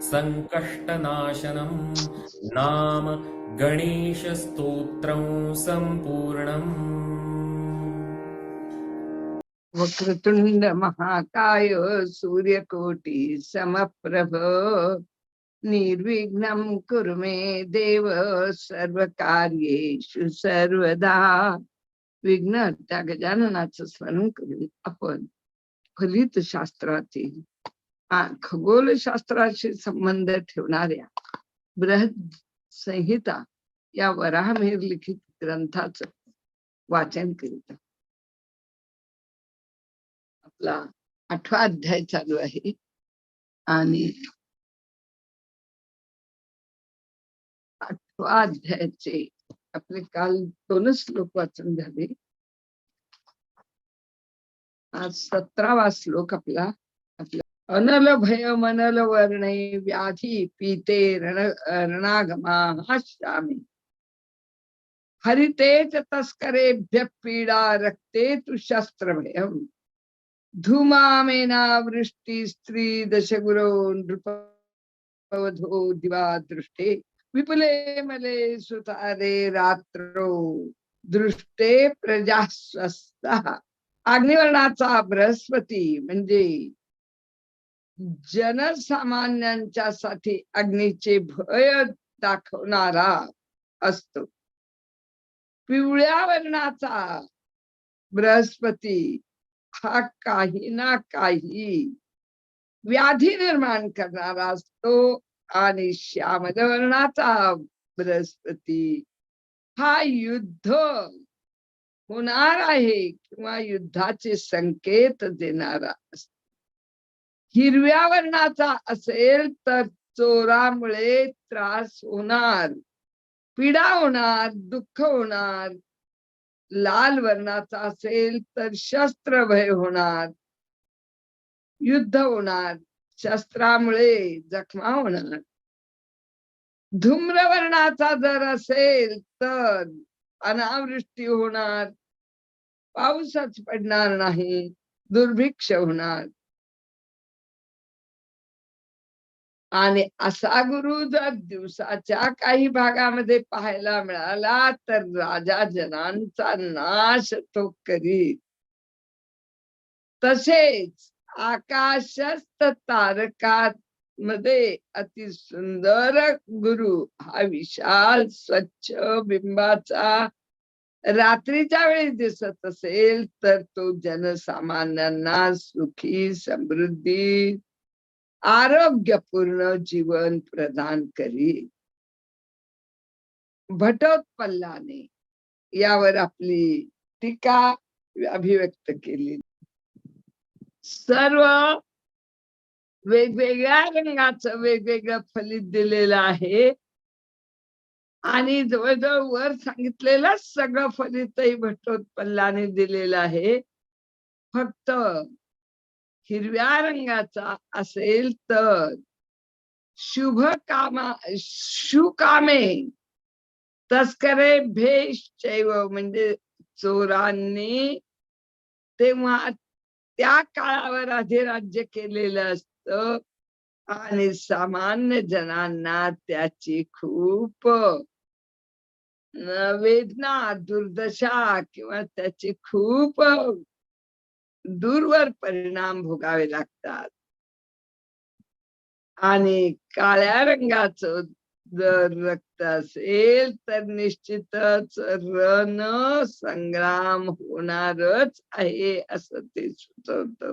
सङ्कष्टनाशनम् नाम गणेशस्तोत्रं सम्पूर्णम्। वक्रतुंड महाकाय सूर्यकोटि समप्रभ। निर्विघ्नं कुरु मे देव सर्वकार्येषु सर्वदा। विघ्न त्या गजाननाचं स्मरण करून आपण फलित शास्त्रातील खगोलशास्त्राशी संबंध ठेवणाऱ्या बृहद संहिता या वराहमेर लिखित ग्रंथाच वाचन करीत आपला आठवा अध्याय चालू आहे आणि आठवा अध्यायाचे आपले काल दोनच श्लोक वाचन झाले. आज सतरावा श्लोक आपला आपला अनल भय मनल वर्णे व्याधी पीते रण रणागमा हरिते च तस्करेभ्य पीडा रक्ते तु शस्त्रभयम्। धूमामेना वृष्टी स्त्री दशगुरो नृपवधो दिवा दृष्टे। विपुले मले सुतारे रात्रो दृष्टे प्रजा स्वस्त अग्निवर्णाचा बृहस्पती म्हणजे जनसामान्यांच्या साठी अग्नीचे भय दाखवणारा असतो. पिवळ्या वर्णाचा बृहस्पती हा काही ना काही व्याधी निर्माण करणारा असतो आणि श्यामल वर्णाचा बृहस्पती हा युद्ध होणार आहे किंवा युद्धाचे संकेत देणारा असतो. हिरव्या वर्णाचा असेल तर चोरामुळे त्रास होणार. पीडा होणार दुःख होणार. लाल वर्णाचा असेल तर शस्त्र भय होणार. युद्ध होणार शस्त्रामुळे जखमा होणार. धूम्रवर्णाचा जर असेल तर अनावृष्टी होणार. पाऊसच पडणार नाही दुर्भिक्ष होणार. आणि असा गुरु जर दिवसाच्या काही भागामध्ये पाहायला मिळाला तर राजा जनांचा नाश तो करीत. तसेच आकाशस्थ तारकात मध्ये अति सुंदर गुरु हा विशाल स्वच्छ बिंबाचा रात्रीच्या वेळी दिसत असेल तर तो जनसामान्यांना सुखी समृद्धी आरोग्यपूर्ण जीवन प्रदान करी. भटोत्पल्लाने यावर आपली टीका अभिव्यक्त केली. सर्व वेगवेगळ्या रंगाचं वेगवेगळं फलित दिलेलं आहे. आणि जवळजवळ वर सांगितलेलं सगळं फलितही भट्टोत्पल्लाने दिलेलं आहे. फक्त हिरव्या रंगाचा असेल तर. शुभ कामा शुकामे. तस्करे भेष चैव म्हणजे चोरांनी तेव्हा त्या काळावर अधिराज्य केलेलं असतं. आणि सामान्य जनांना त्याची खूप वेदना दुर्दशा किंवा त्याची खूप दूरवर परिणाम भोगावे लागतात. आणि काळ्या रंगाचं जर रक्त असेल तर निश्चितच रण संग्राम होणारच आहे असं ते सुचवत.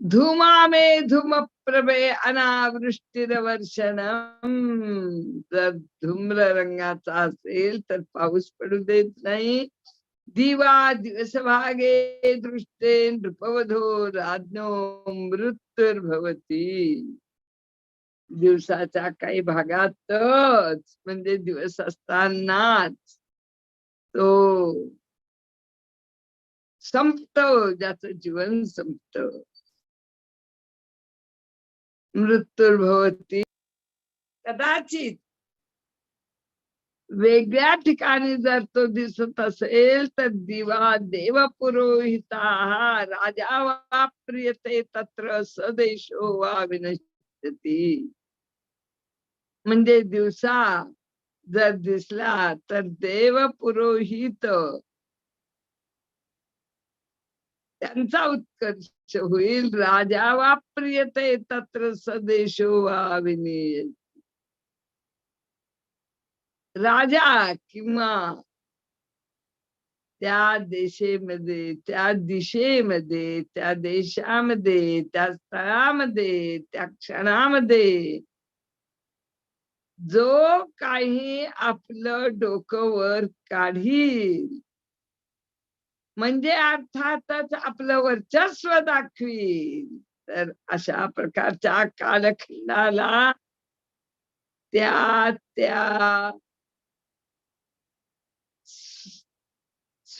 धुमामे धूम प्रभे अनावृष्टीरवर्षणम जर धूम्र रंगाचा असेल तर पाऊस पडू देत नाही. दिवा दिवसभागे दृष्टे नृपवधो राज्ञो मृत्युर्भवती. दिवसाच्या काही भागातच म्हणजे दिवस असतानाच तो संपतो ज्याचं जीवन संपत. मृत्युर्भवती. कदाचित वेगळ्या ठिकाणी जर तो दिसत असेल तर दिवा देवपुरोहिता राजा वा प्रियते तत्र सदेशो वा विनश्यती. म्हणजे दिवसा जर दिसला तर देव पुरोहित त्यांचा उत्कर्ष होईल. राजा वा प्रियते तत्र सदेशो वा विनीय राजा किंवा त्या देशेमध्ये त्या दिशेमध्ये त्या देशामध्ये त्या स्थळामध्ये त्या क्षणामध्ये जो काही आपलं डोकं वर काढील. म्हणजे अर्थातच आपलं वर्चस्व दाखवील. तर अशा प्रकारच्या कालखंडाला त्या त्या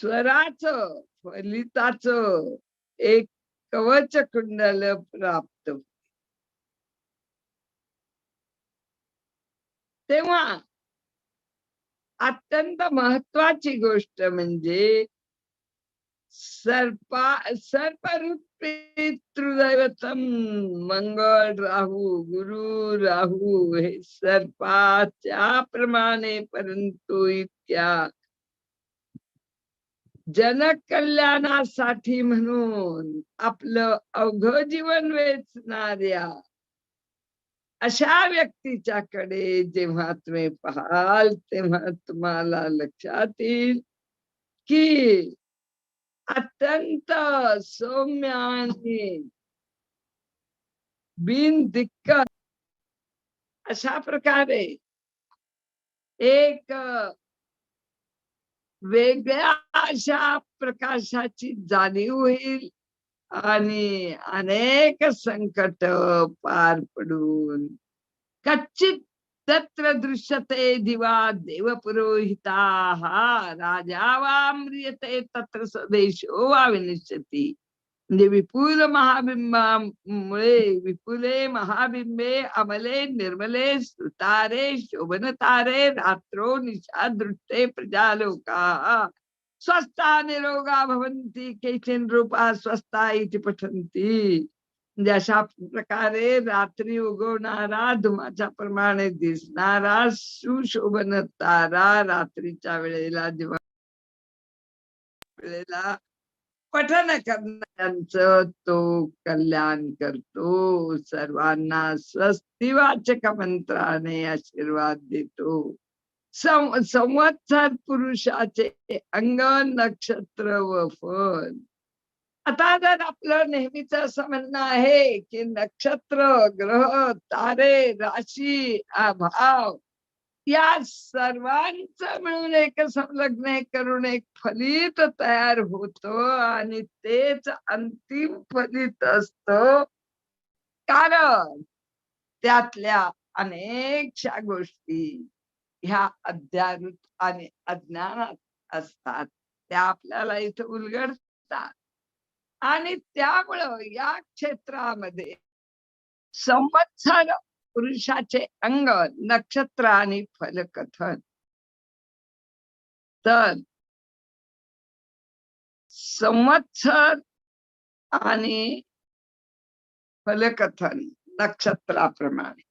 स्वराचं फलिताचं एक कवच कुंडल प्राप्त. तेव्हा अत्यंत महत्वाची गोष्ट म्हणजे सर्पा सर्परूपीतृदैवतम मंगळ राहू गुरु राहू हे सर्पाच्या प्रमाणे परंतु इतक्या जनकल्याणासाठी म्हणून आपलं अवघ जीवन वेचणाऱ्या अशा व्यक्तीच्याकडे जेव्हा तुम्ही पाहाल तेव्हा तुम्हाला लक्षात येईल की अत्यंत सौम्य आणि बिनदिक्कत अशा प्रकारे एक वेगळ्या अशा प्रकाशाची जाणीव होईल आणि अनेक संकट पार पडून कच्चित तत्र दृश्यते दिवा देवपुरोहिता राजा वा म्रियते तत्र सदेशो वा विनिश्यती म्हणजे विपुल महाबिंबामुळे विपुले महाबिंबे अमले निर्मले सुतारे शोभनतारे रात्रो निशा दृष्टे प्रजालोका स्वस्ता निरोगा भवंती केचिन रूपा स्वस्था इति पठंती म्हणजे अशा प्रकारे रात्री उगवणारा धुमाच्या प्रमाणे दिसणारा सुशोभन तारा रात्रीच्या वेळेला दिवा वेळेला पठन करणाऱ्यांचं तो कल्याण करतो सर्वांना स्वस्तिवाचक मंत्राने आशीर्वाद देतो संवत्सर पुरुषाचे अंग नक्षत्र व फल। आता जर आपलं नेहमीच असं म्हणणं आहे की नक्षत्र ग्रह तारे राशी अभाव या सर्वांचं मिळून एक संलग्न करून एक फलित तयार होतो आणि तेच अंतिम फलित असत. कारण त्यातल्या अनेकशा गोष्टी ह्या अध्यारूत आणि अज्ञानात असतात. त्या आपल्याला इथं उलगडतात. आणि त्यामुळं या क्षेत्रामध्ये संवत्सर पुरुषाचे अंग नक्षत्र आणि फलकथन. तर संवत्सर आणि फलकथन नक्षत्राप्रमाणे.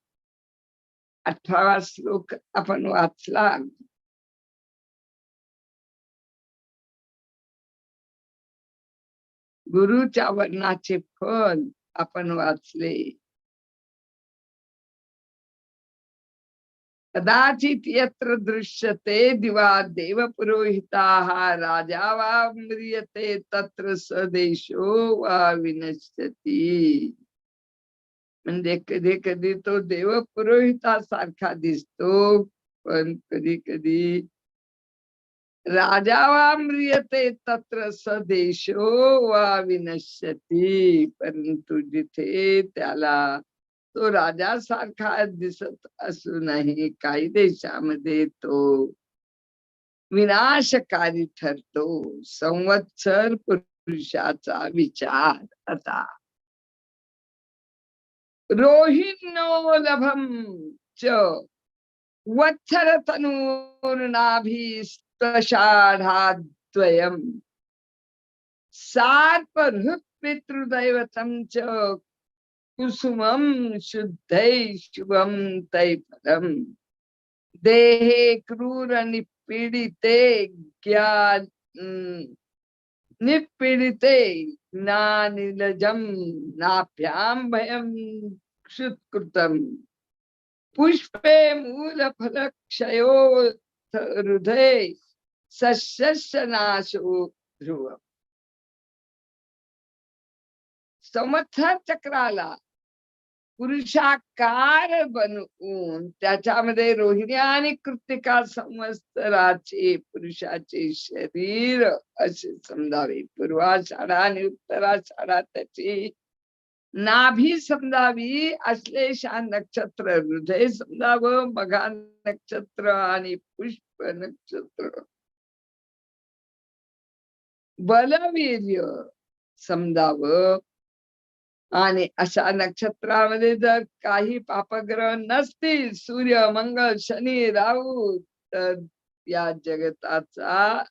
अठरावा श्लोक आपण वाचला. गुरुच्या वर्णाचे फल आपण वाचले. कदाचित यत्र दृश्यते दिवा देवपुरोहिता राजा वा म्रियते तत्र स्वदेशो वा विनश्यती। म्हणजे कधी कधी तो देव पुरोहितासारखा दिसतो पण कधी कधी राजा वा म्रियते तत्र स्वदेशो वा विनश्यती परंतु जिथे त्याला तो राजासारखा दिसत असूनही काही देशामध्ये तो विनाशकारी ठरतो. संवत्सर पुरुषाचा विचार आता. रोहिणो लभम च वत्सर तनूर्नाभीस्तषाढाद्वयम् सार्पहृत् पितृदैवतं च कुसुमं शुद्धै शुभं तैफलम् देहे क्रूर निपीडिते ज्ञान निपीडिते नानिलजं नाभ्यां भयम क्षुत्कृतम पुष्पे मूलफलक्षयो हृदय सस्यस्य नाशो ध्रुव संवत्सर चक्राला पुरुषाकार बनवून त्याच्यामध्ये रोहिणी आणि कृतिका संवत्सराचे पुरुषाचे शरीर असे समजावे. पूर्वाषाढा आणि उत्तराषाढा त्याची नाभी समजावी अश्लेषा नक्षत्र हृदय समजावं मघा नक्षत्र आणि पुष्प नक्षत्र. बलवीर्य समजावं आणि अशा नक्षत्रामध्ये जर काही पापग्रह नसतील सूर्य मंगळ शनी राहू तर या जगताचा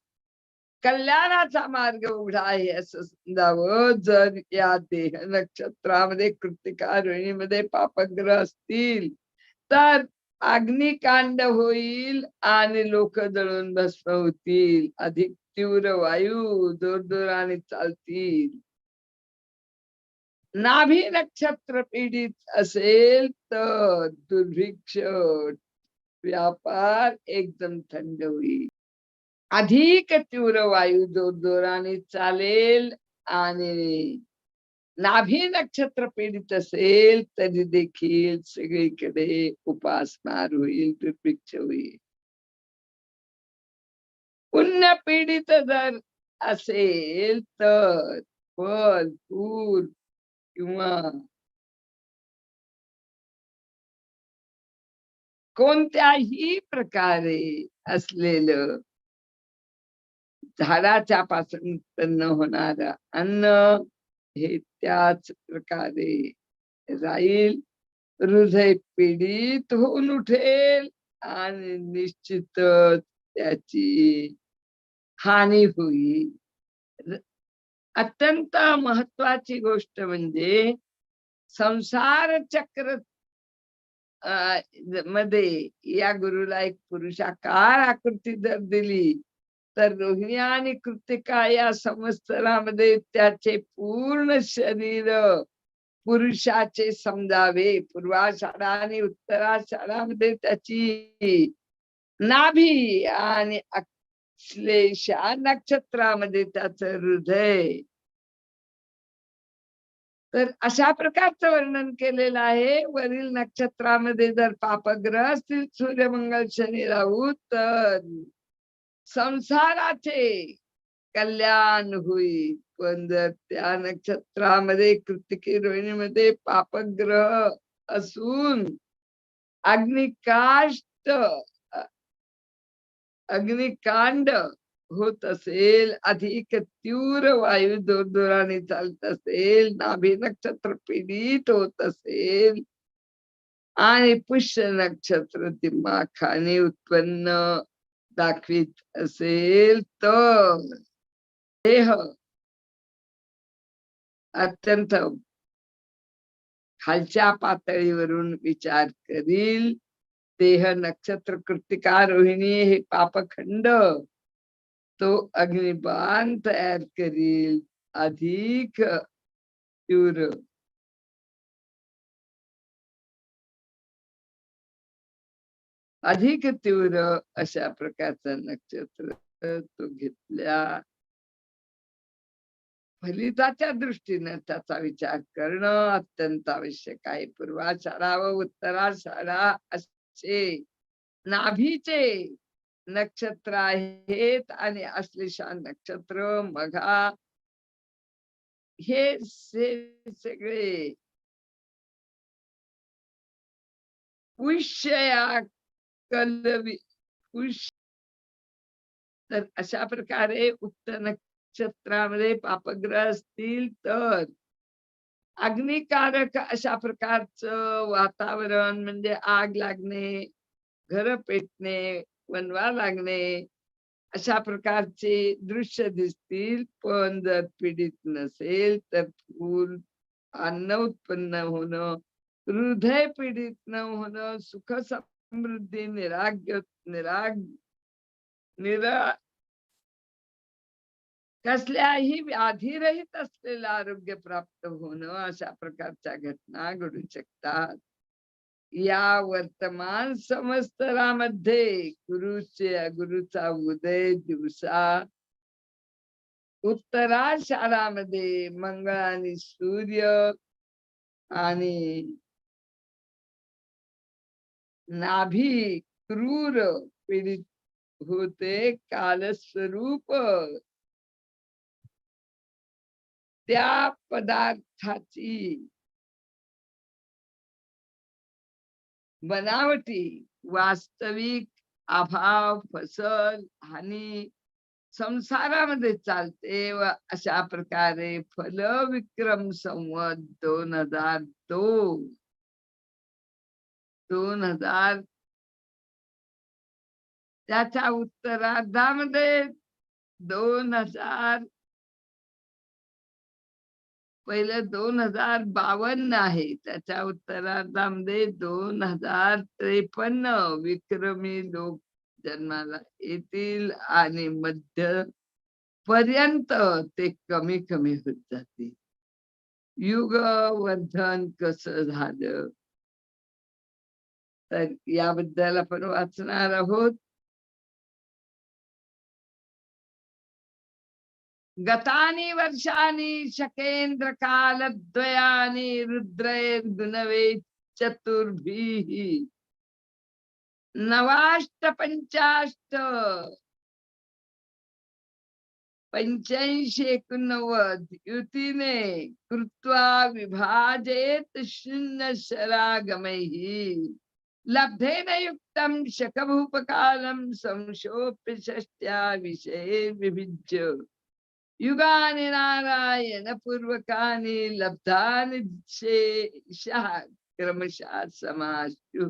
कल्याणाचा मार्ग उघडा आहे असं समजावं. जर या देह नक्षत्रामध्ये कृतिका रोहिणीमध्ये पापग्रह असतील तर अग्निकांड होईल आणि लोक जळून भस्म होतील. अधिक तीव्र वायू जोरजोराने चालतील. नाभी नक्षत्र पीडित असेल तर दुर्भिक्ष व्यापार एकदम थंड होईल. अधिक तीव्र वायू जोरदोराने चालेल आणि नाभी नक्षत्र पीडित असेल तरी देखील सगळीकडे उपासमार होईल दुर्भिक्ष होईल. पुण्य पीडित जर असेल तर फल फूल किंवा कोणत्याही प्रकारे असलेलं झाडाच्या पासून उत्पन्न होणार अन्न हे त्याच प्रकारे राहील. हृदय पीडित होऊन उठेल आणि निश्चितच त्याची हानी होईल. अत्यंत महत्वाची गोष्ट म्हणजे संसार चक्रमध्ये या गुरुला एक पुरुषाकार आकृती जर दिली तर रोहिणी आणि कृतिका या संवत्सरामध्ये त्याचे पूर्ण शरीर पुरुषाचे समजावे. पूर्वाषाढा आणि उत्तराषाढामध्ये त्याची नाभी आणि श्लेषा नक्षत्रामध्ये त्याच हृदय. तर अशा प्रकारचं वर्णन केलेलं आहे. वरील नक्षत्रामध्ये जर पापग्रह असतील सूर्यमंगल शनी राहू तर संसाराचे कल्याण होईल. पण जर त्या नक्षत्रामध्ये कृतिकी रोहिणीमध्ये पापग्रह असून अग्निकाष्ट अग्निकांड होत असेल अधिक तीव्र वायू जोरजोराने चालत असेल नाभी नक्षत्र पीडित होत असेल. आणि पुष्य नक्षत्र दिमाखाने उत्पन्न दाखवित असेल तर देह अत्यंत खालच्या पातळीवरून विचार करील. देह नक्षत्र कृतिका रोहिणी हे पापखंड. तो अग्निबाण तयार करील. अधिक तीव्र. अधिक तीव्र अशा प्रकारचं नक्षत्र तो घेतल्या. फलिताच्या दृष्टीने त्याचा विचार करणं अत्यंत आवश्यक आहे. पूर्वाषाढा व उत्तराषाढा चे नाभीचे नक्षत्र आहेत आणि अश्लेषा नक्षत्र मघा. हे सगळे पुष्य या कलवी पुष्य तर अशा प्रकारे उक्त नक्षत्रामध्ये पापग्रह असतील तर अग्निकारक अशा प्रकारचं वातावरण म्हणजे आग लागणे घर पेटणे वनवा लागणे अशा प्रकारचे दृश्य दिसतील. पण जर पीडित नसेल तर फूल अन्न उत्पन्न होणं हृदय पीडित न होणं सुख समृद्धी निराग्य निराग निरा कसल्याही व्याधीरहित असलेलं आरोग्य प्राप्त होणं अशा प्रकारच्या घटना घडू शकतात. या वर्तमान समस्तरामध्ये गुरुचे गुरुचा उदय दिवसा उत्तराशारामध्ये मंगळ आणि सूर्य आणि नाभी क्रूर पीडित होते. कालस्वरूप त्या पदार्थाची बनावटी वास्तविक अभाव फसल हानी संसारामध्ये चालते व अशा प्रकारे फल विक्रम संवत दोन हजार दोन. दोन हजार त्याच्या उत्तरार्धामध्ये दोन हजार पहिलं दोन हजार बावन्न आहे. त्याच्या उत्तरार्धामध्ये दोन हजार त्रेपन्न विक्रमी लोक जन्माला येतील आणि मध्य पर्यंत ते कमी कमी होत जातील. युग वर्धन कसं झालं? तर याबद्दल आपण वाचणार आहोत. गतानि वर्षाणि काल द्वयानी रुद्रैर्गुणवे चतुर्भिः। नवाष्ट पंचाष्ट पंच्याऐंशी एकोणनव्वद युतीने कृत्वा विभाजेत शून्य शरागमैः लब्धेन युक्तं शकभूपकालं संशोप्य षष्ट्या विषये विभिज्य। युगाने नारायण पूर्वकानि लब्धाने शेषः क्रमशः समाशु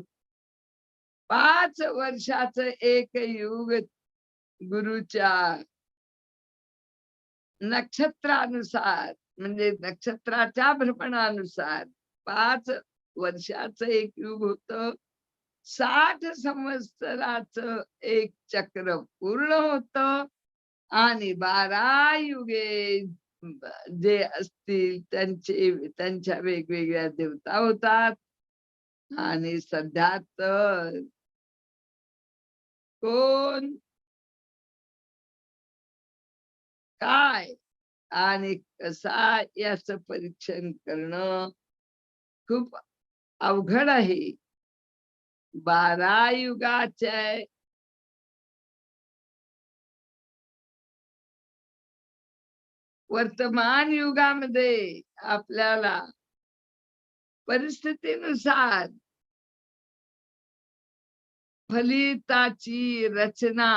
पाच वर्षाचं एक युग गुरुच्या नक्षत्रानुसार म्हणजे नक्षत्राच्या भ्रमणानुसार पाच वर्षाचं एक युग होत. साठ संवत्सराच एक चक्र पूर्ण होत. आणि बारा युगे जे असतील त्यांचे त्यांच्या वेगवेगळ्या देवता होतात. आणि सध्या तर कोण? काय? आणि कसा याच परीक्षण करणं खूप अवघड आहे. बारा युगाचे वर्तमान युगामध्ये आपल्याला परिस्थितीनुसार फलिताची रचना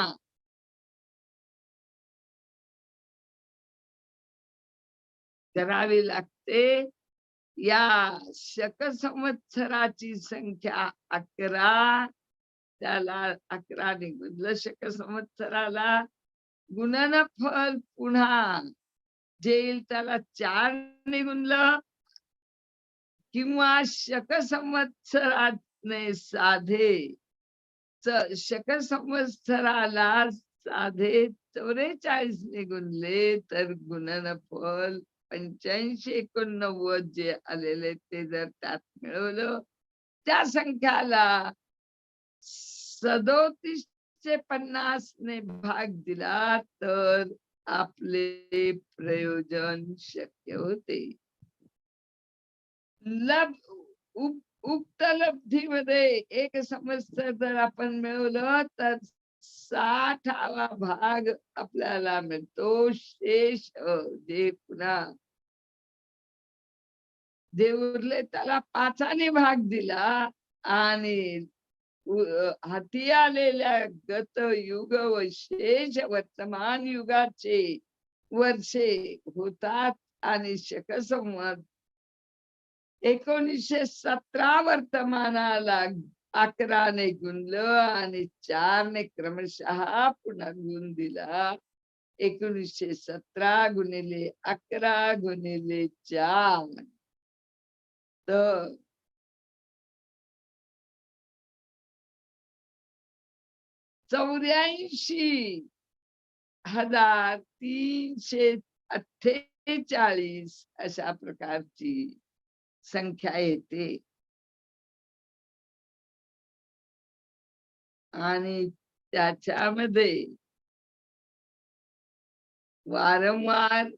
करावी लागते. या शक संवत्सराची संख्या अकरा. त्याला अकरा निघून शक संवत्सराला गुणन फल पुन्हा जेल त्याला चार निगुणलं किंवा शक संवत्सराने साधे. शक संवत्सराला साधे चौवेचाळीस निगुणले तर गुणन फल पंच्याऐंशी एकोणनव्वद जे आलेले ते जर त्यात मिळवलं त्या संख्याला सदोतीसशे पन्नास ने भाग दिला तर आपले प्रयोजन शक्य होते. लब उक्त लब्धीमध्ये एक समस्या जर आपण मिळवलं तर साठावा भाग आपल्याला मिळतो. शेष अ, जे पुन्हा जे उरले त्याला पाचाने भाग दिला आणि हाती आलेल्या गत युग व शेष वर्तमान युगाचे वर्षे होतात आणि शकसंवत एकोणीसशे सतरा वर्तमानाला अकराने गुणलं आणि चारने क्रमशः पुन्हा गुण दिला. एकोणीसशे सतरा गुणिले अकरा गुणिले चार. तर चौऱ्याऐंशी. हजार तीनशे अठ्ठेचाळीस अशा प्रकारची संख्या येते. आणि त्याच्यामध्ये वारंवार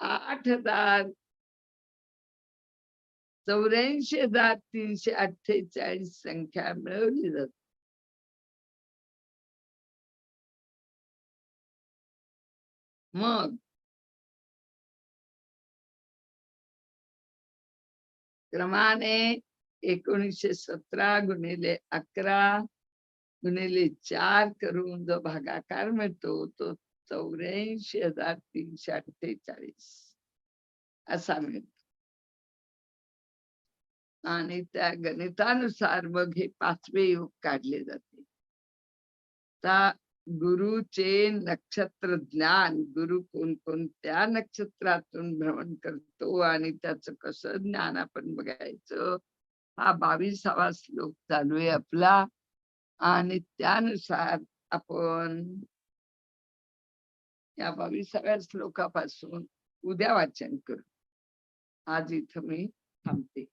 आठ हजार चौऱ्याऐंशी हजार तीनशे अठ्ठेचाळीस संख्या मिळवली जाते. मग क्रमाने एकोणीसशे सतरा गुणिले अकरा गुणिले चार करून जो भागाकार मिळतो तो चौऱ्याऐंशी हजार तीनशे अठ्ठेचाळीस असा मिळतो. आणि त्या गणितानुसार मग हे पाचवे योग काढले जाते. गुरुचे नक्षत्र ज्ञान गुरु कोणकोणत्या नक्षत्रातून भ्रमण करतो आणि त्याच कसं ज्ञान आपण बघायचं? हा बावीसावा श्लोक चालू आहे आपला. आणि त्यानुसार आपण या बावीसाव्या श्लोकापासून उद्या वाचन करू. आज इथं मी थांबते.